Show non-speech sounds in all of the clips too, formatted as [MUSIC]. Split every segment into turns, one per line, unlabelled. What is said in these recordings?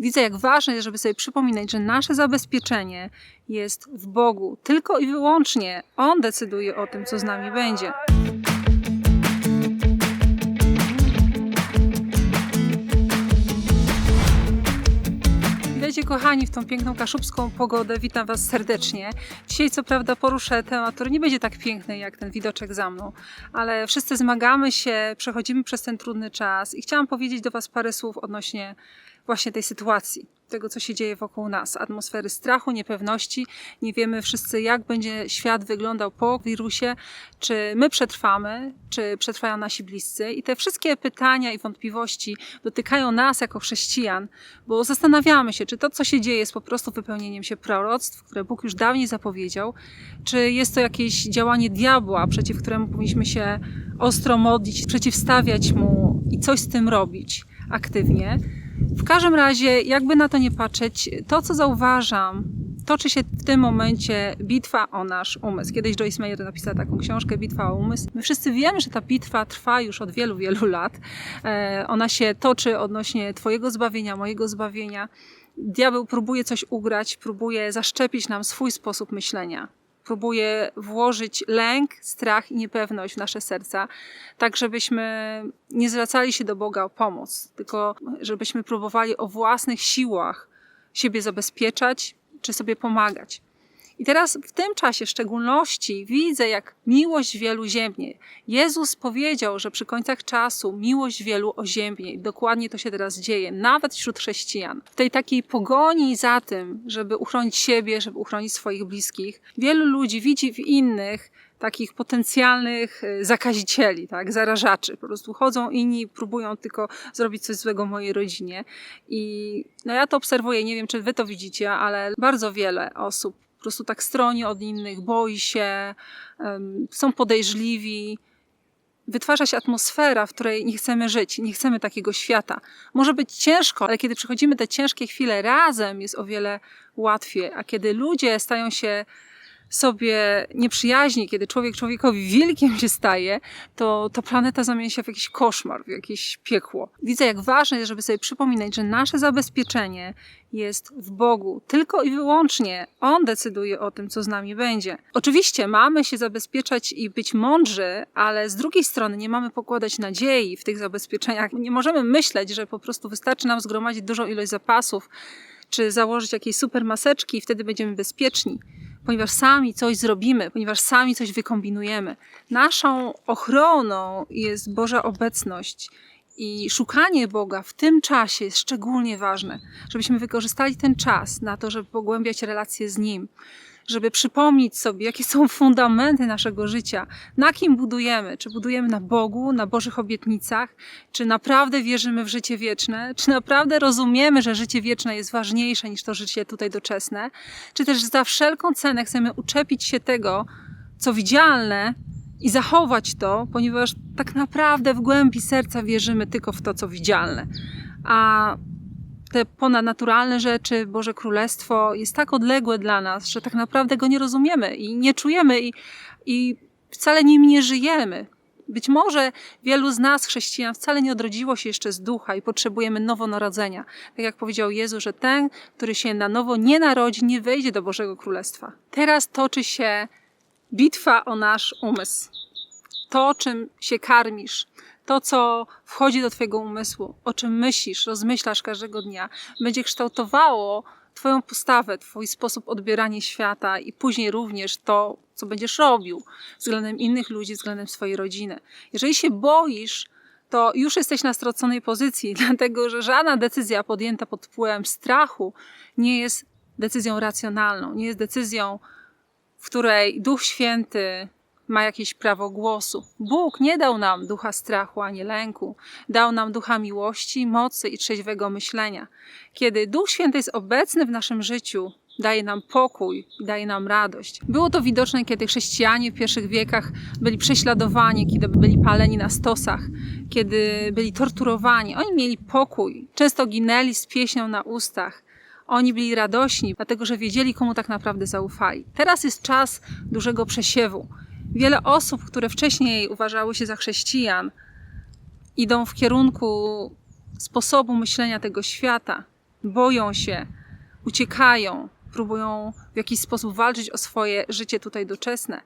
Widzę, jak ważne jest, żeby sobie przypominać, że nasze zabezpieczenie jest w Bogu. Tylko i wyłącznie On decyduje o tym, co z nami będzie. Witajcie kochani w tą piękną kaszubską pogodę. Witam Was serdecznie. Dzisiaj co prawda poruszę temat, który nie będzie tak piękny jak ten widoczek za mną, ale wszyscy zmagamy się, przechodzimy przez ten trudny czas i chciałam powiedzieć do Was parę słów odnośnie właśnie tej sytuacji, tego co się dzieje wokół nas, atmosfery strachu, niepewności. Nie wiemy wszyscy jak będzie świat wyglądał po wirusie, czy my przetrwamy, czy przetrwają nasi bliscy i te wszystkie pytania i wątpliwości dotykają nas jako chrześcijan, bo zastanawiamy się, czy to co się dzieje jest po prostu wypełnieniem się proroctw, które Bóg już dawniej zapowiedział, czy jest to jakieś działanie diabła, przeciw któremu powinniśmy się ostro modlić, przeciwstawiać mu i coś z tym robić aktywnie. W każdym razie, jakby na to nie patrzeć, to co zauważam, toczy się w tym momencie bitwa o nasz umysł. Kiedyś Joyce Meyer napisała taką książkę Bitwa o umysł. My wszyscy wiemy, że ta bitwa trwa już od wielu, wielu lat. E, ona się toczy odnośnie Twojego zbawienia, mojego zbawienia. Diabeł próbuje coś ugrać, próbuje zaszczepić nam swój sposób myślenia próbuje włożyć lęk, strach i niepewność w nasze serca, tak żebyśmy nie zwracali się do Boga o pomoc, tylko żebyśmy próbowali o własnych siłach siebie zabezpieczać czy sobie pomagać. I teraz w tym czasie w szczególności widzę, jak miłość wielu ziemnie. Jezus powiedział, że przy końcach czasu miłość wielu oziębnie. I dokładnie to się teraz dzieje, nawet wśród chrześcijan. W tej takiej pogoni za tym, żeby uchronić siebie, żeby uchronić swoich bliskich, wielu ludzi widzi w innych takich potencjalnych y, zakazicieli, tak, zarażaczy. Po prostu chodzą inni, próbują tylko zrobić coś złego mojej rodzinie. I no ja to obserwuję, nie wiem czy wy to widzicie, ale bardzo wiele osób po prostu tak stroni od innych, boi się, są podejrzliwi. Wytwarza się atmosfera, w której nie chcemy żyć, nie chcemy takiego świata. Może być ciężko, ale kiedy przechodzimy te ciężkie chwile razem, jest o wiele łatwiej. A kiedy ludzie stają się sobie nieprzyjaźni, kiedy człowiek człowiekowi wilkiem się staje, to, to planeta zamienia się w jakiś koszmar, w jakieś piekło. Widzę, jak ważne jest, żeby sobie przypominać, że nasze zabezpieczenie jest w Bogu. Tylko i wyłącznie On decyduje o tym, co z nami będzie. Oczywiście mamy się zabezpieczać i być mądrzy, ale z drugiej strony nie mamy pokładać nadziei w tych zabezpieczeniach. Nie możemy myśleć, że po prostu wystarczy nam zgromadzić dużą ilość zapasów, czy założyć jakieś super maseczki i wtedy będziemy bezpieczni ponieważ sami coś zrobimy, ponieważ sami coś wykombinujemy. Naszą ochroną jest Boża obecność. I szukanie Boga w tym czasie jest szczególnie ważne, żebyśmy wykorzystali ten czas na to, żeby pogłębiać relacje z Nim, żeby przypomnieć sobie, jakie są [LAUGHS] fundamenty naszego życia, na kim budujemy. Czy budujemy na Bogu, na Bożych obietnicach, czy naprawdę wierzymy w życie wieczne, czy naprawdę rozumiemy, że życie wieczne jest ważniejsze niż to życie tutaj doczesne, czy też za wszelką cenę chcemy uczepić się tego, co widzialne i zachować to, ponieważ tak naprawdę w głębi serca wierzymy tylko w to, co widzialne. A te ponadnaturalne rzeczy, Boże Królestwo jest tak odległe dla nas, że tak naprawdę go nie rozumiemy i nie czujemy i, i wcale nim nie żyjemy. Być może wielu z nas, chrześcijan, wcale nie odrodziło się jeszcze z ducha i potrzebujemy nowonarodzenia. Tak jak powiedział Jezus, że ten, który się na nowo nie narodzi, nie wejdzie do Bożego Królestwa. Teraz toczy się bitwa o nasz umysł. To, czym się karmisz, to, co wchodzi do Twojego umysłu, o czym myślisz, rozmyślasz każdego dnia, będzie kształtowało Twoją postawę, Twój sposób odbierania świata i później również to, co będziesz robił względem innych ludzi, względem swojej rodziny. Jeżeli się boisz, to już jesteś na straconej pozycji, [LAUGHS] dlatego że żadna decyzja podjęta pod wpływem strachu nie jest decyzją racjonalną, nie jest decyzją, w której Duch Święty ma jakieś prawo głosu. Bóg nie dał nam ducha strachu ani lęku, dał nam ducha miłości, mocy i trzeźwego myślenia. Kiedy Duch Święty jest obecny w naszym życiu, daje nam pokój, daje nam radość. Było to widoczne, kiedy chrześcijanie w pierwszych wiekach byli prześladowani, kiedy byli paleni na stosach, kiedy byli torturowani. Oni mieli pokój, często ginęli z pieśnią na ustach. Oni byli radośni, dlatego że wiedzieli, komu tak naprawdę zaufali. Teraz jest czas dużego przesiewu. Wiele osób, które wcześniej uważały się za chrześcijan, idą w kierunku sposobu myślenia tego świata. boją się, uciekają, próbują w jakiś sposób walczyć o swoje życie tutaj doczesne.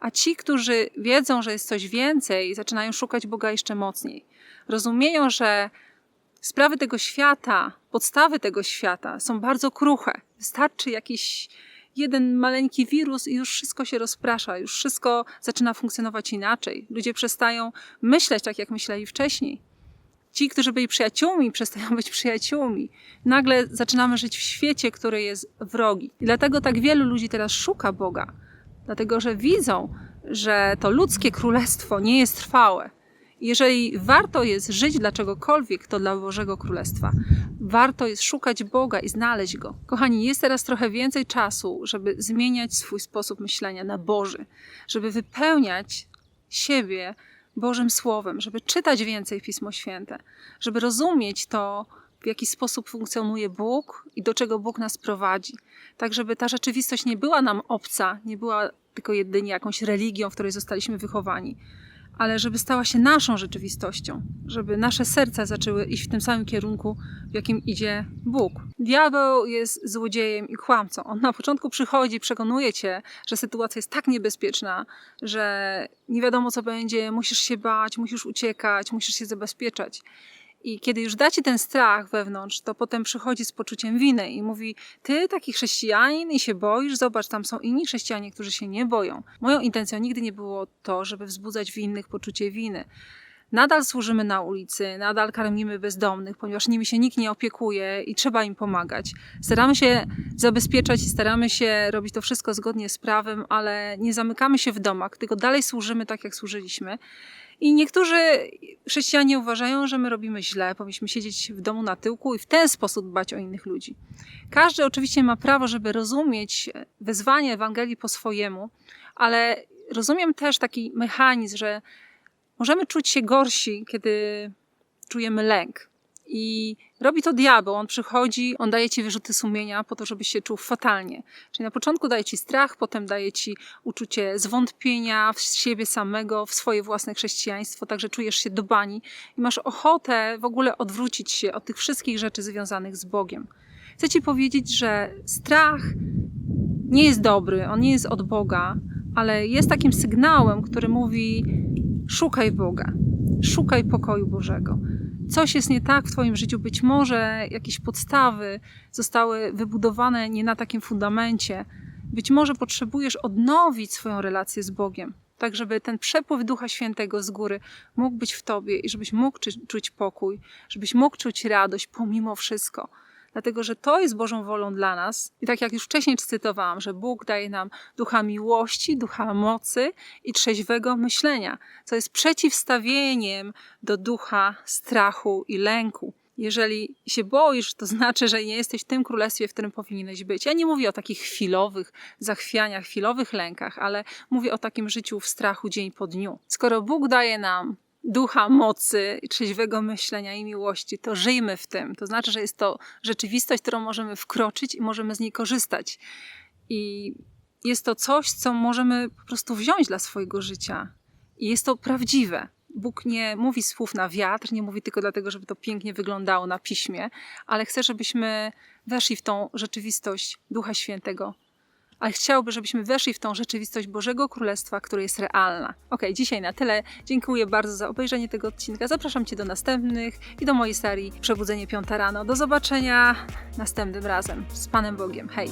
A ci, którzy wiedzą, że jest coś więcej, zaczynają szukać Boga jeszcze mocniej. Rozumieją, że sprawy tego świata, podstawy tego świata są bardzo kruche. Wystarczy jakiś jeden maleńki wirus i już wszystko się rozprasza, już wszystko zaczyna funkcjonować inaczej. Ludzie przestają myśleć tak, jak myśleli wcześniej. Ci, którzy byli przyjaciółmi, [LAUGHS] przestają być przyjaciółmi. Nagle zaczynamy żyć w świecie, który jest wrogi. I dlatego tak wielu ludzi teraz szuka Boga, dlatego że widzą, że to ludzkie królestwo nie jest trwałe. Jeżeli warto jest żyć dla czegokolwiek, to dla Bożego Królestwa. Warto jest szukać Boga i znaleźć Go. Kochani, jest teraz trochę więcej czasu, żeby zmieniać swój sposób myślenia na Boży, żeby wypełniać siebie Bożym Słowem, żeby czytać więcej Pismo Święte, żeby rozumieć to, w jaki sposób funkcjonuje Bóg i do czego Bóg nas prowadzi. Tak, żeby ta rzeczywistość nie była nam obca, nie była tylko jedynie jakąś religią, w której zostaliśmy wychowani, ale żeby stała się naszą rzeczywistością, żeby nasze serca zaczęły iść w tym samym kierunku, w jakim idzie Bóg. Diabeł jest złodziejem i kłamcą. On na początku przychodzi, przekonuje cię, że sytuacja jest tak niebezpieczna, że nie wiadomo co będzie, musisz się bać, musisz uciekać, musisz się zabezpieczać. I kiedy już da ci ten strach wewnątrz, to potem przychodzi z poczuciem winy i mówi: Ty, taki chrześcijanin, i się boisz, zobacz, tam są inni chrześcijanie, którzy się nie boją. Moją intencją nigdy nie było to, żeby wzbudzać w innych poczucie winy. Nadal służymy na ulicy, nadal karmimy bezdomnych, ponieważ nimi się nikt nie opiekuje i trzeba im pomagać. Staramy się zabezpieczać i staramy się robić to wszystko zgodnie z prawem, ale nie zamykamy się w domach, tylko dalej służymy tak, jak służyliśmy. I niektórzy chrześcijanie uważają, że my robimy źle, powinniśmy siedzieć w domu na tyłku i w ten sposób dbać o innych ludzi. Każdy oczywiście ma prawo, żeby rozumieć wezwanie Ewangelii po swojemu, ale rozumiem też taki mechanizm, że możemy czuć się gorsi, kiedy czujemy lęk. I robi to diabeł. On przychodzi, on daje ci wyrzuty sumienia po to, żebyś się czuł fatalnie. Czyli na początku daje ci strach, potem daje ci uczucie zwątpienia w siebie samego, w swoje własne chrześcijaństwo, także czujesz się do bani i masz ochotę w ogóle odwrócić się od tych wszystkich rzeczy związanych z Bogiem. Chcę ci powiedzieć, że strach nie jest dobry, on nie jest od Boga, ale jest takim sygnałem, który mówi: szukaj Boga, szukaj pokoju Bożego coś jest nie tak w Twoim życiu, być może jakieś podstawy zostały wybudowane nie na takim fundamencie, być może potrzebujesz odnowić swoją relację z Bogiem, tak żeby ten przepływ Ducha Świętego z góry mógł być w Tobie i żebyś mógł czuć pokój, żebyś mógł czuć radość pomimo wszystko dlatego że to jest Bożą wolą dla nas. I tak jak już wcześniej cytowałam, że Bóg daje nam ducha miłości, ducha mocy i trzeźwego myślenia, co jest przeciwstawieniem do ducha strachu i lęku. Jeżeli się boisz, to znaczy, że nie jesteś w tym królestwie, w którym powinieneś być. Ja nie mówię o takich chwilowych zachwianiach, chwilowych lękach, ale mówię o takim życiu w strachu dzień po dniu. Skoro Bóg daje nam ducha mocy, trzeźwego myślenia i miłości, to żyjmy w tym. To znaczy, że jest to rzeczywistość, którą możemy wkroczyć i możemy z niej korzystać. I jest to coś, co możemy po prostu wziąć dla swojego życia. I jest to prawdziwe. Bóg nie mówi słów na wiatr, nie mówi tylko dlatego, żeby to pięknie wyglądało na piśmie, ale chce, żebyśmy weszli w tą rzeczywistość Ducha Świętego ale chciałby, żebyśmy weszli w tą rzeczywistość Bożego Królestwa, która jest realna. Ok, dzisiaj na tyle. Dziękuję bardzo za obejrzenie tego odcinka. Zapraszam Cię do następnych i do mojej serii Przebudzenie Piąta Rano. Do zobaczenia następnym razem z Panem Bogiem. Hej!